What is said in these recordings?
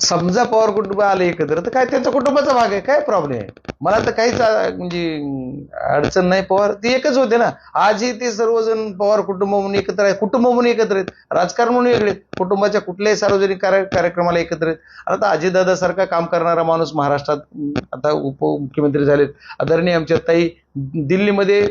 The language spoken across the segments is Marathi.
समजा पवार कुटुंब आलं एकत्र तर काय त्यांचा कुटुंबाचा भाग आहे? काय प्रॉब्लेम आहे? मला तर काहीच म्हणजे अडचण नाही पवार. ती एकच होते ना. आजही ते सर्वजण पवार कुटुंब म्हणून एकत्र आहे कुटुंब म्हणून एकत्र आहेत. राजकारण म्हणून वेगळे कुटुंबाच्या कुठल्याही सार्वजनिक कार्य कार्यक्रमाला एकत्र आहेत. आता अजितदादासारखा काम करणारा माणूस महाराष्ट्रात आता उपमुख्यमंत्री झालेत. आदरणीय आमच्या ताई दिल्लीमध्ये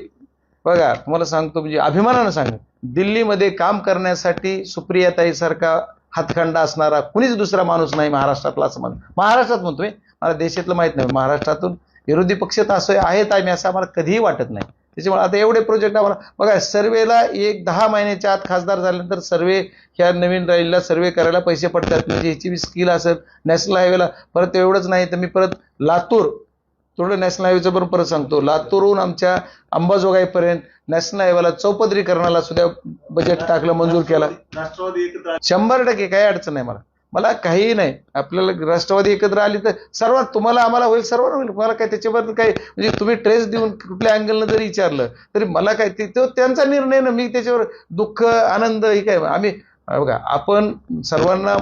बघा तुम्हाला सांगतो म्हणजे अभिमानानं सांग दिल्लीमध्ये काम करण्यासाठी सुप्रिया ताईसारखा हातखंडा असणारा कुणीच दुसरा माणूस नाही महाराष्ट्रातला असं म्हण महाराष्ट्रात म्हणतो मी मला देशातलं माहीत नाही महाराष्ट्रातून विरोधी पक्ष तर असं आहेत आहे असं आम्हाला कधीही वाटत नाही. त्याच्यामुळे आता एवढे प्रोजेक्ट आम्हाला बघा सर्वेला एक दहा महिन्याच्या आत खासदार झाल्यानंतर सर्वे ह्या नवीन राहिलेला सर्वे करायला पैसे पडतात म्हणजे ह्याची बी स्किल असेल नॅशनल हायवेला परत एवढंच नाही तर मी परत लातूर थोडं नॅशनल हायवेचं पण परत सांगतो. लातूरहून आमच्या अंबाजोगाईपर्यंत नॅशनल हायवेला चौपदरीकरणाला सुद्धा बजेट टाकलं मंजूर केला. राष्ट्रवादी एकत्र शंभर टक्के काही अडचण नाही मला. मला काहीही नाही. आपल्याला राष्ट्रवादी एकत्र आली तर सर्वात तुम्हाला आम्हाला होईल सर्वांना होईल. मला काय त्याच्याबद्दल काही म्हणजे तुम्ही ट्रेस देऊन कुठल्या अँगलनं जरी विचारलं तरी मला काय ते तो त्यांचा निर्णय ना मी त्याच्यावर दुःख आनंद हे काय आम्ही बघा आपण सर्वांना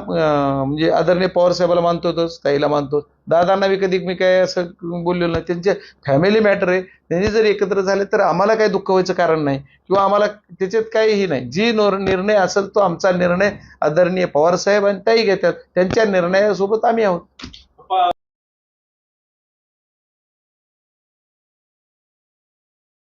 म्हणजे आदरणीय पवार साहेबाला मानतोच ताईला मानतो दादांना बी कधी मी काय असं बोललेलो नाही. त्यांचे फॅमिली मॅटर आहे. त्यांनी जर एकत्र झाले तर आम्हाला काही दुःख व्हायचं कारण नाही. किंवा आम्हाला त्याच्यात काहीही नाही. जी नोर निर्णय असेल तो आमचा निर्णय आदरणीय पवार साहेब आणि ताई घेतात. त्यांच्या निर्णयासोबत आम्ही आहोत.